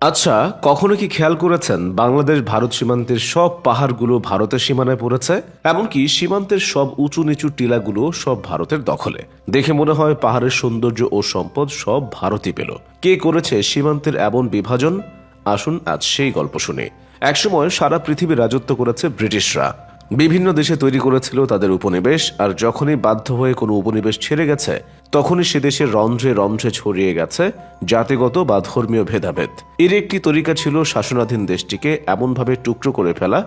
আচ্ছা কখনো কি খেয়াল করেছেন বাংলাদেশ ভারত সীমান্তের সব পাহাড়গুলো ভারতের সীমানায় পড়েছে? এমনকি সীমান্তের সব উঁচু নিচু টিলাগুলো সব ভারতের দখলে। দেখে মনে হয় পাহাড়ের সৌন্দর্য ও সম্পদ সব ভারতই পেল। কে করেছে সীমান্তের এমন বিভাজন? আসুন আজ সেই গল্প শুনি। একসময় সারা পৃথিবী রাজত্ব করেছে ব্রিটিশরা। বিভিন্ন দেশে তৈরি করেছিল তাদের উপনিবেশ, আর যখনই বাধ্য হয়ে কোনো উপনিবেশ ছেড়ে গেছে, তখনই সে দেশের রন্ধ্রে রন্ধ্রে ছড়িয়ে গেছে জাতিগত বা ধর্মীয় ভেদাভেদ। এর একটি তরিকা ছিল শাসনাধীন দেশটিকে এমনভাবে টুকরো করে ফেলা,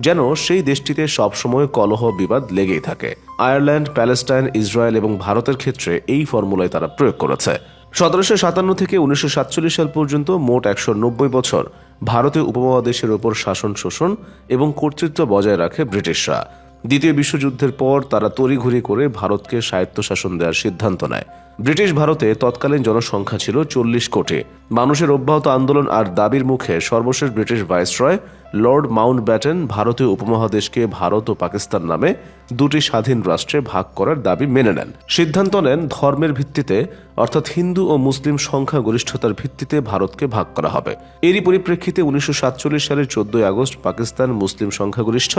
যেন সেই দেশটিতে সবসময় কলহ বিবাদ লেগেই থাকে। আয়ারল্যান্ড, প্যালেস্টাইন, ইসরায়েল এবং ভারতের ক্ষেত্রে এই ফর্মুলায় তারা প্রয়োগ করেছে। সতেরোশো সাতান্ন থেকে উনিশশো সাতচল্লিশ সাল পর্যন্ত মোট একশো নব্বই বছর ভারতীয় উপমহাদেশের ওপর শাসন শোষণ এবং কর্তৃত্ব বজায় রাখে ব্রিটিশরা। দ্বিতীয় বিশ্বযুদ্ধের পর তারা তড়িঘড়ি করে ভারতকে স্বায়ত্তশাসন দেওয়ার সিদ্ধান্ত নেয়। ব্রিটিশ ভারতে তৎকালীন জনসংখ্যা ছিল চল্লিশ কোটি। মানুষের অব্যাহত আন্দোলন আর দাবির মুখে সর্বশেষ British viceroy Lord Mount Batten ভারতীয় উপমহাদেশকে ভারত ও পাকিস্তান নামে দুটি স্বাধীন রাষ্ট্রে ভাগ করার দাবি মেনে নেন। সিদ্ধান্ত নেন, ধর্মের ভিত্তিতে, অর্থাৎ হিন্দু ও মুসলিম সংখ্যাগরিষ্ঠতার ভিত্তিতে ভারতকে ভাগ করা হবে। এরই পরিপ্রেক্ষিতে উনিশশো সাতচল্লিশ সালের চোদ্দই আগস্ট পাকিস্তান মুসলিম সংখ্যাগরিষ্ঠ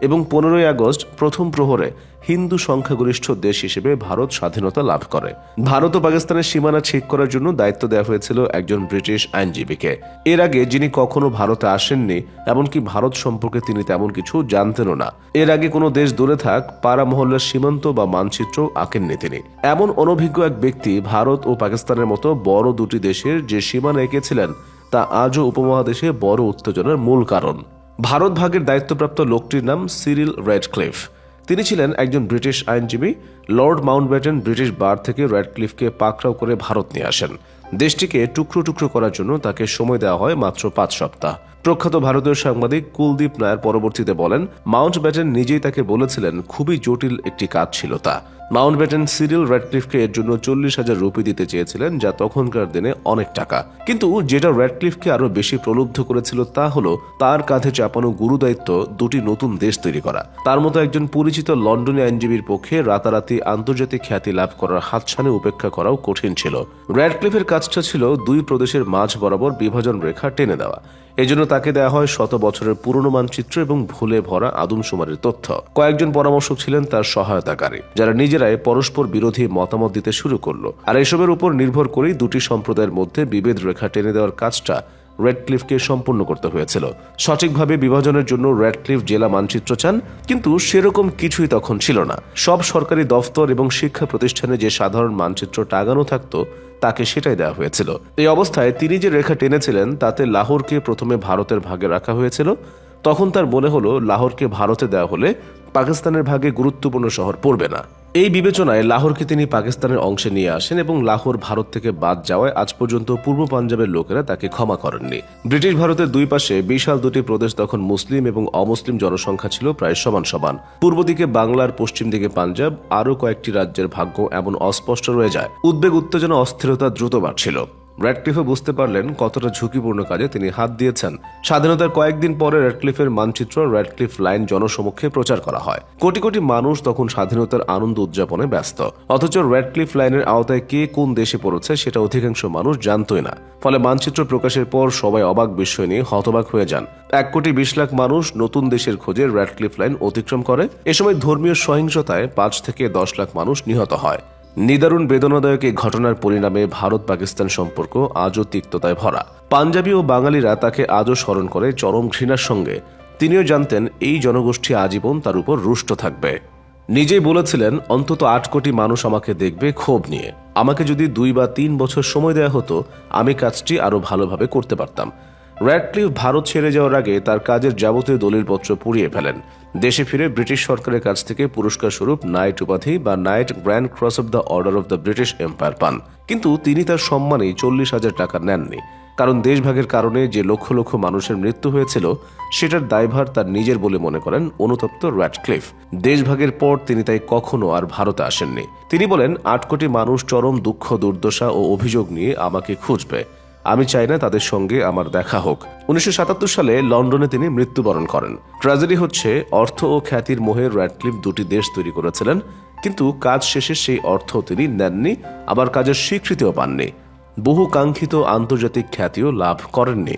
এবং পনেরোই আগস্ট প্রথম প্রহরে হিন্দু সংখ্যাগরিষ্ঠ দেশ হিসেবে ভারত স্বাধীনতা লাভ করে। ভারত ও পাকিস্তানের সীমানা ঠিক করার জন্য দায়িত্ব দেওয়া হয়েছিল একজন ব্রিটিশ আইনজীবীকে। এর আগে যিনি কখনো ভারতে আসেননি, এমনকি ভারত সম্পর্কে তিনি তেমন কিছু জানতেনও না। এর আগে কোনো দেশ দূরে থাক, পাড়া মহল্লার সীমান্ত বা মানচিত্র আঁকেননি তিনি। এমন অনভিজ্ঞ এক ব্যক্তি ভারত ও পাকিস্তানের মতো বড় দুটি দেশের যে সীমানা এঁকেছিলেন, তা আজও উপমহাদেশে বড় উত্তেজনার মূল কারণ। ভারত ভাগের দায়িত্বপ্রাপ্ত লোকটির নাম সিরিল রেডক্লিফ। তিনি ছিলেন একজন ব্রিটিশ আইনজীবী, লর্ড মাউন্টব্যাটেন ব্রিটিশ বার থেকে রেডক্লিফকে পাকড়াও করে ভারত নিয়ে আসেন। দেশটিকে টুকরো টুকরো করার জন্য তাকে সময় দেওয়া হয় মাত্র পাঁচ সপ্তাহ। প্রখ্যাত ভারতীয় সাংবাদিক কুলদীপ নায়ার পরবর্তীতে বলেন মাউন্ট ব্যাটেন নিজেই তাকে বলেছিলেন, খুবই জটিল একটি কাজ ছিল তা। মাউন্ট ব্যাটেন সিরিল র্যাডক্লিফকে এর জন্য চল্লিশ হাজার রুপি দিতে চেয়েছিলেন, যা তখনকার দিনে অনেক টাকা। কিন্তু যেটা র্যাডক্লিফকে আরও বেশি প্রলুব্ধ করেছিল তা হলো তার কাঁধে চাপানো গুরুদায়িত্ব দুটি নতুন দেশ তৈরি করা। তার মতো একজন পরিচিত লন্ডনী আইনজীবীর পক্ষে রাতারাতি আন্তর্জাতিক খ্যাতি লাভ করার হাতছানি উপেক্ষা করাও কঠিন ছিল। র্যাডক্লিফের কাজটা ছিল দুই প্রদেশের মাঝ বরাবর বিভাজন রেখা টেনে দেওয়া। এজন্য তাকে দেওয়া হয় শত বছরের পুরনো মানচিত্র এবং ভুলে ভরা আদমশুমারির তথ্য। কয়েকজন পরামর্শক ছিলেন তার সহায়তাকারী, যারা নিজেরাই পরস্পর বিরোধী মতামত দিতে শুরু করল। আর এসবের উপর নির্ভর করেই দুটি সম্প্রদায়ের মধ্যে বিভেদ রেখা টেনে দেওয়ার কাজটা রেডক্লিফকে সম্পূর্ণ করতে হয়েছিল। সঠিকভাবে বিভাজনের জন্য রেডক্লিফ জেলা মানচিত্র চান, কিন্তু সেরকম কিছুই তখন ছিল না। সব সরকারি দফতর এবং শিক্ষা প্রতিষ্ঠানে যে সাধারণ মানচিত্র টাঙানো থাকতো, তাকে সেটাই দেওয়া হয়েছিল। এই অবস্থায় তিনি যে রেখা টেনেছিলেন, তাতে লাহোরকে প্রথমে ভারতের ভাগে রাখা হয়েছিল তখন তার মনে হলো লাহোরকে ভারতে দেওয়া হলে পাকিস্তানের ভাগে গুরুত্বপূর্ণ শহর পড়বে না। এই বিবেচনায় লাহোরকে তিনি পাকিস্তানের অংশে নিয়ে আসেন এবং লাহোর ভারত থেকে বাদ যাওয়ায় আজ পর্যন্ত পূর্ব পাঞ্জাবের লোকেরা তাকে ক্ষমা করেননি। ব্রিটিশ ভারতের দুই পাশে বিশাল দুটি প্রদেশ তখন মুসলিম এবং অমুসলিম জনসংখ্যা ছিল প্রায় সমান সমান। পূর্ব দিকে বাংলার পশ্চিম দিকে পাঞ্জাব, আরও কয়েকটি রাজ্যের ভাগ্য এমন অস্পষ্ট রয়ে যায়। উদ্বেগ, উত্তেজনা, অস্থিরতা দ্রুত বাড়ছিল। র্যাডক্লিফও বুঝতে পারলেন কতটা ঝুঁকিপূর্ণ কাজে তিনি হাত দিয়েছেন। স্বাধীনতার কয়েকদিন পরে র্যাডক্লিফের মানচিত্র র্যাডক্লিফ লাইন জনসমক্ষে প্রচার করা হয়। কোটি কোটি মানুষ তখন স্বাধীনতার আনন্দ উদযাপনে ব্যস্ত। অথচ র্যাডক্লিফ লাইনের আওতায় কে কোন দেশে পড়েছে সেটা অধিকাংশ মানুষ জানতই না। ফলে মানচিত্র প্রকাশের পর সবাই অবাক বিস্ময় নিয়ে হতবাক হয়ে যান। এক কোটি বিশ লাখ মানুষ নতুন দেশের খোঁজে র্যাডক্লিফ লাইন অতিক্রম করে। এ সময় ধর্মীয় সহিংসতায় পাঁচ থেকে দশ লাখ মানুষ নিহত হয়। নিদারুণ বেদনাদায়ক এই ঘটনার পরিণামে ভারত পাকিস্তান সম্পর্ক আজও তিক্ততায় ভরা। পাঞ্জাবি ও বাঙালিরা তাকে আজও স্মরণ করে চরম ঘৃণার সঙ্গে। তিনিও জানতেন এই জনগোষ্ঠী আজীবন তার উপর রুষ্ট থাকবে। নিজেই বলেছিলেন, অন্তত আট কোটি মানুষ আমাকে দেখবে ক্ষোভ নিয়ে। আমাকে যদি দুই বা তিন বছর সময় দেওয়া হতো, আমি কাজটি আরও ভালোভাবে করতে পারতাম। র্যাডক্লিফ ভারত ছেড়ে যাওয়ার আগে তার কাজের যাবতীয় দলিলপত্র পুড়িয়ে ফেলেন। দেশে ফিরে ব্রিটিশ সরকারের কাছ থেকে পুরস্কার স্বরূপ নাইট উপাধি বা Knight Grand Cross of the Order of the British Empire পান। কিন্তু তিনি তার সম্মানে চল্লিশ হাজার টাকা নেননি। কারণ দেশভাগের কারণে যে লক্ষ লক্ষ মানুষের মৃত্যু হয়েছিল, সেটার দায়ভার তার নিজের বলে মনে করেন অনুতপ্ত র্যাডক্লিফ। দেশভাগের পর তিনি তাই কখনো আর ভারতে আসেননি। তিনি বলেন, আট কোটি মানুষ চরম দুঃখ, দুর্দশা ও অভিযোগ নিয়ে আমাকে খুঁজবে। আমি চাই না তাদের সঙ্গে আমার দেখা হোক। উনিশশো সাতাত্তর সালে লন্ডনে তিনি মৃত্যুবরণ করেন। ট্র্যাজেডি হচ্ছে অর্থ ও খ্যাতির মোহে র্যাডক্লিফ দুটি দেশ তৈরি করেছিলেন, কিন্তু কাজ শেষে সেই অর্থ তিনি নেননি, আবার কাজের স্বীকৃতিও পাননি। বহু কাঙ্ক্ষিত আন্তর্জাতিক খ্যাতিও লাভ করেননি।